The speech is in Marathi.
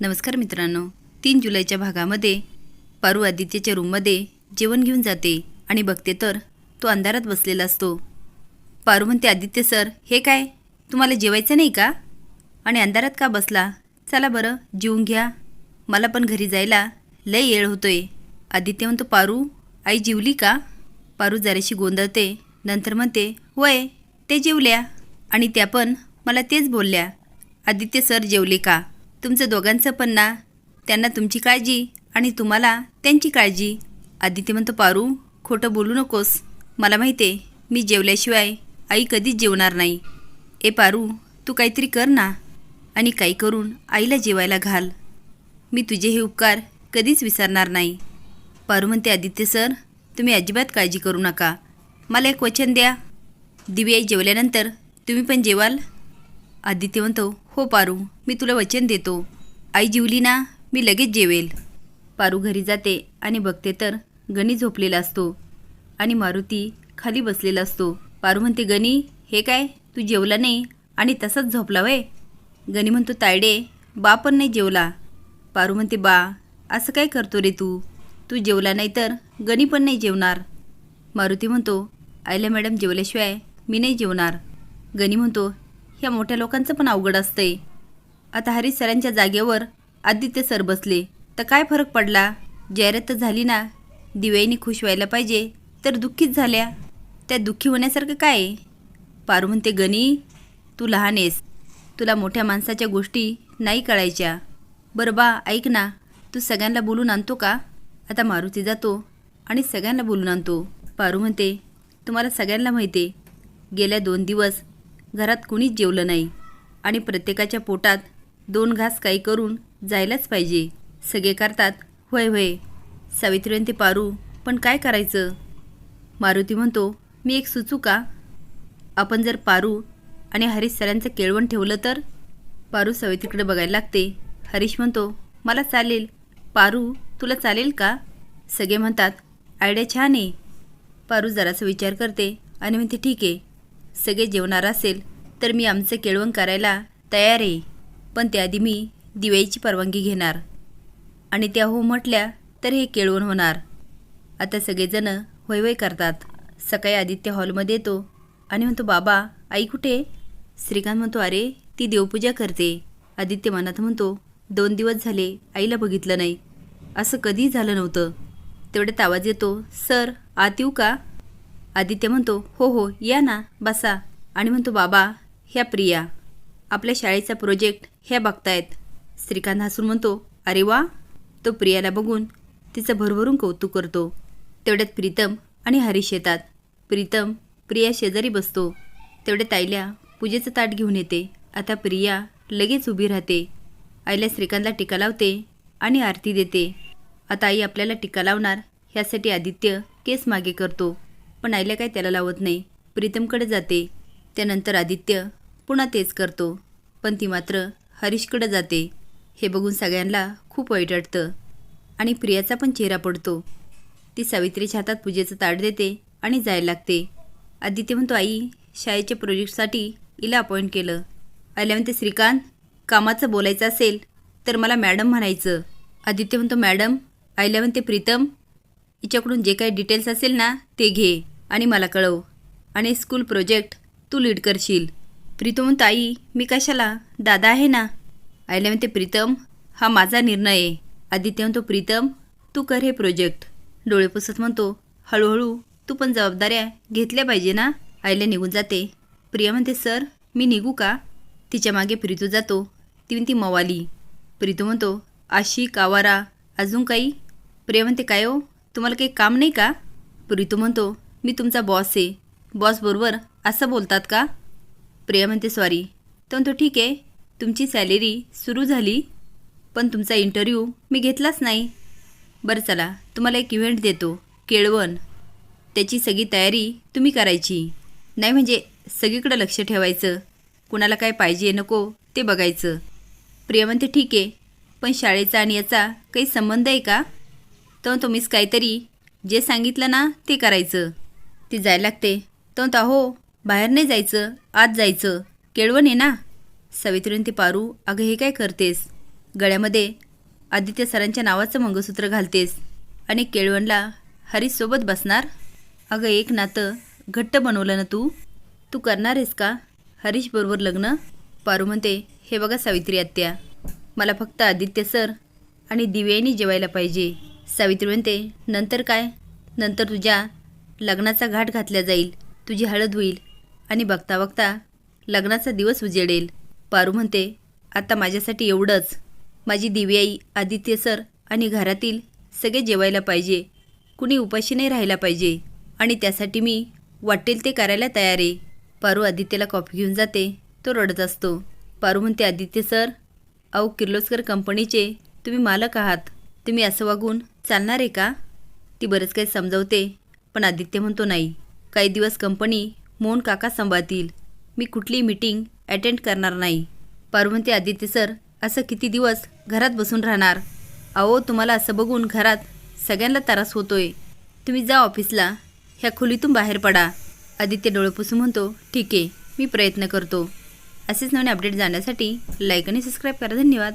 नमस्कार मित्रांनो. तीन जुलैच्या भागामध्ये पारू आदित्यच्या रूममध्ये जेवण घेऊन जाते आणि बघते तर तो अंधारात बसलेला असतो. पारू म्हणते आदित्य सर हे काय? तुम्हाला जेवायचं नाही का? आणि अंधारात का बसला? चला बरं जेवून घ्या. मला पण घरी जायला लय येळ होतोय. आदित्य म्हणतो पारू आई जेवली का? पारू जराशी गोंधळते. नंतर म्हणते वय ते जेवल्या आणि त्या पण मला तेच बोलल्या. आदित्य सर जेवले का? तुमचं दोघांचं पण ना. त्यांना तुमची काळजी आणि तुम्हाला त्यांची काळजी. आदित्य म्हणतो पारू खोटं बोलू नकोस. मला माहिती आहे मी जेवल्याशिवाय आई कधीच जेवणार नाही. ए पारू तू काहीतरी कर ना आणि काही करून आईला जेवायला घाल. मी तुझे हे उपकार कधीच विसरणार नाही. पारू म्हणते आदित्य सर तुम्ही अजिबात काळजी करू नका. मला एक वचन द्या. दिव्याई जेवल्यानंतर तुम्ही पण जेवाल. आदित्य म्हणतो हो पारू मी तुला वचन देतो. आई जेवली ना मी लगेच जेवेल. पारू घरी जाते आणि बघते तर गणी झोपलेला असतो आणि मारुती खाली बसलेला असतो. पारू म्हणते गणी हे काय? तू जेवला नाही आणि तसाच झोपला वय? गणी म्हणतो तायडे बा पण नाही जेवला. पारू म्हणते बा असं काय करतो रे तू? तू जेवला नाही तर गणी पण नाही जेवणार. मारुती म्हणतो आयला मॅडम जेवल्याशिवाय मी नाही जेवणार. गणी म्हणतो ह्या मोठ्या लोकांचं पण अवघड असतंय. आता हरीश सरांच्या जागेवर आदित्य सर बसले. तर काय फरक पडला? जाहिरात तर झाली ना. दिव्याईनी खुश व्हायला पाहिजे. तर दुःखीच झाल्या. त्या दुःखी होण्यासारखं काय? आहे पारू म्हणते गणी तू लहान आहेस. तुला मोठ्या माणसाच्या गोष्टी नाही कळायच्या. बरं बा ऐक ना. तू सगळ्यांना बोलून आणतो का? आता मारुती जातो आणि सगळ्यांना बोलून आणतो. पारू म्हणते तुम्हाला सगळ्यांना माहिती आहे. गेल्या दोन दिवस घरात कुणीच जेवलं नाही. आणि प्रत्येकाच्या पोटात दोन घास काही करून जायलाच पाहिजे. सगळे करतात होय होय. सावित्रीवंती पारू पण काय करायचं? मारुती म्हणतो मी एक सुचू का? आपण जर पारू आणि हरीश सरांचं केळवण ठेवलं तर? पारू सावित्रीकडे बघायला लागते. हरीश म्हणतो मला चालेल. पारू तुला चालेल का? सगळे म्हणतात आयडिया छान आहे. पारू जरासा विचार करते आणि म्हणते ठीक आहे. सगळे जेवणार असेल तर मी आमचं केळवण करायला तयार आहे. पण त्याआधी मी दिवाळीची परवानगी घेणार. आणि त्या हो म्हटल्या तर हे केळवण होणार. आता सगळेजणं होय होय करतात. सकाळी आदित्य हॉलमध्ये येतो आणि म्हणतो बाबा आई कुठे? श्रीकांत म्हणतो अरे ती देवपूजा करते. आदित्य मनात म्हणतो दोन दिवस झाले आईला बघितलं नाही. असं कधीही झालं नव्हतं. तेवढ्यात आवाज येतो सर आत येऊ का? आदित्य म्हणतो हो हो या ना बसा. आणि म्हणतो बाबा ह्या प्रिया आपल्या शाळेचा प्रोजेक्ट ह्या बघतायत. श्रीकांत हसून म्हणतो अरे वा. तो प्रियाला बघून तिचं भरभरून कौतुक करतो. तेवढ्यात प्रीतम आणि हरीश येतात. प्रीतम प्रिया शेजारी बसतो. तेवढ्यात आईल्या पूजेचं ताट घेऊन येते. आता प्रिया लगेच उभी राहते. आईला श्रीकांतला टीका लावते आणि आरती देते. आता आई आपल्याला टीका लावणार ह्यासाठी आदित्य केस मागे करतो. पण आईला काय त्याला लावत नाही. प्रीतमकडे जाते. त्यानंतर आदित्य पुन्हा तेच करतो. पण ती मात्र हरीशकडे जाते. हे बघून सगळ्यांना खूप वाईट वाटतं. आणि प्रियाचा पण चेहरा पडतो. ती सावित्रीच्या हातात पूजेचं ताट देते आणि जायला लागते. आदित्य म्हणतो आई शाळेच्या प्रोजेक्टसाठी हिला अपॉइंट केलं. आईला म्हणते श्रीकांत कामाचं बोलायचं असेल तर मला मॅडम म्हणायचं. आदित्य म्हणतो मॅडम आईला म्हणते प्रीतम हिच्याकडून जे काही डिटेल्स असेल ना ते घे. आणि मला कळव. आणि स्कूल प्रोजेक्ट तू लीड करशील. प्रीतम ताई आई मी कशाला? दादा आहे ना? आईला म्हणते प्रीतम हा माझा निर्णय आहे. आदित्य म्हणतो प्रीतम तू कर हे प्रोजेक्ट डोळे पुसत म्हणतो हळूहळू तू पण जबाबदाऱ्या घेतल्या पाहिजे ना? आईला निघून जाते. प्रिया म्हणते सर मी निघू का? तिच्यामागे प्रीतू जातो. ती म्हणती मवाली. प्रीतू म्हणतो आशी कावारा अजून काही? प्रिया म्हणते काय हो? तुम्हाला काही काम नाही का? प्रीतू म्हणतो मी तुमचा बॉस आहे. बॉसबरोबर असं बोलतात का? प्रिया म्हणते सॉरी तो म्हणतो ठीक आहे. तुमची सॅलरी सुरू झाली पण तुमचा इंटरव्ह्यू मी घेतलाच नाही. बरं चला तुम्हाला एक इव्हेंट देतो. केळवण त्याची सगळी तयारी तुम्ही करायची. नाही म्हणजे सगळीकडं लक्ष ठेवायचं. कुणाला काय पाहिजे नको ते बघायचं. प्रिया म्हणते ठीक आहे. पण शाळेचा आणि याचा काही संबंध आहे का? तर तुम्हीच काहीतरी जे सांगितलं ना ते करायचं. ती जायला लागते. तो अहो बाहेर नाही जायचं आत जायचं. केळवण आहे ना. सावित्रीने ती पारू अगं हे काय करतेस? गळ्यामध्ये आदित्य सरांच्या नावाचं मंगळसूत्र घालतेस आणि केळवणला हरीशसोबत बसणार? अगं एक नातं घट्ट बनवलं ना तू? तू करणार आहेस का? हरीशबरोबर लग्न? पारू म्हणते हे बघा सावित्री आत्या मला फक्त आदित्य सर आणि दिव्यानी जेवायला पाहिजे. सावित्री म्हणते नंतर काय? नंतर तुझ्या लग्नाचा घाट घातला जाईल. तुझी हळद होईल. आणि बघता बघता लग्नाचा दिवस उजेडेल. पारू म्हणते आता माझ्यासाठी एवढंच. माझी दिव्याई आदित्य सर आणि घरातील सगळे जेवायला पाहिजे. कुणी उपाशी नाही राहायला पाहिजे. आणि त्यासाठी मी वाटेल ते करायला तयार आहे. पारू आदित्यला कॉफी घेऊन जाते. तो रडत असतो. पारू म्हणते आदित्य सर अहो किर्लोस्कर कंपनीचे तुम्ही मालक आहात. तुम्ही असं वागून चालणार आहे का? ती बरंच काही समजवते. पण आदित्य म्हणतो नाही काही दिवस कंपनी मोहन काका सांभाळतील. मी कुठली मीटिंग अटेंड करणार नाही. पार्वती आदित्य सर असं किती दिवस घरात बसून राहणार? अहो तुम्हाला असं बघून घरात सगळ्यांना त्रास होतोय. तुम्ही जा ऑफिसला ह्या खोलीतून बाहेर पडा. आदित्य डोळे पुसून म्हणतो ठीक आहे मी प्रयत्न करतो. असेच नवीन अपडेट जाण्यासाठी लाईक आणि सबस्क्राईब करा. धन्यवाद.